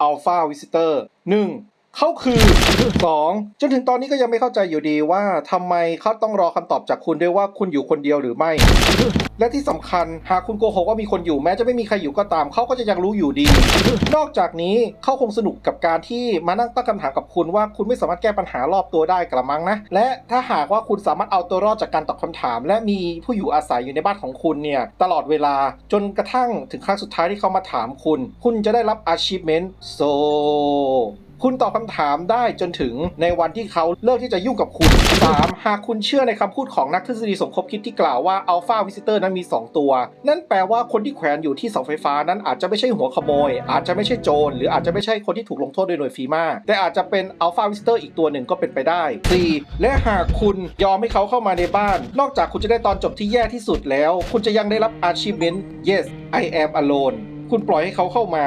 Alpha Visitor 1. เเขาคือ 2. จนถึงตอนนี้ก็ยังไม่เข้าใจอยู่ดีว่าทำไมเขาต้องรอคำตอบจากคุณด้วยว่าคุณอยู่คนเดียวหรือไม่ และที่สำคัญหากคุณโกหกว่ามีคนอยู่แม้จะไม่มีใครอยู่ก็ตามเขาก็จะยังรู้อยู่ดี นอกจากนี้เขาคงสนุกกับการที่มานั่งตั้งคำถามกับคุณว่าคุณไม่สามารถแก้ปัญหารอบตัวได้กระมังนะ และถ้าหากว่าคุณสามารถเอาตัวรอดจากการตอบคำถาม และมีผู้อยู่อาศัยอยู่ในบ้านของคุณเนี่ยตลอดเวลาจนกระทั่งถึงครั้งสุดท้ายที่เขามาถามคุณ คุณจะได้รับ achievement so คุณตอบคำถามได้จนถึงในวันที่เขาเลิกที่จะยุ่งกับคุณ 3. หากคุณเชื่อในคำพูดของนักทฤษฎีสมคบคิดที่กล่าวว่า Alpha Visitor นั้นมี 2 ตัว นั่นแปลว่าคนที่แขวนอยู่ที่เสาไฟฟ้านั้นอาจจะไม่ใช่หัวขโมย อาจจะไม่ใช่โจรหรืออาจจะไม่ใช่คนที่ถูกลงโทษโดยหน่วยฟีมาแต่อาจจะเป็น Alpha Visitor อีกตัวหนึ่งก็เป็นไปได้ 4. และหากคุณยอมให้เขาเข้ามาในบ้าน นอกจากคุณจะได้ตอนจบที่แย่ที่สุดแล้ว คุณจะยังได้รับ achievement yes I am alone คุณปล่อยให้เขาเข้ามา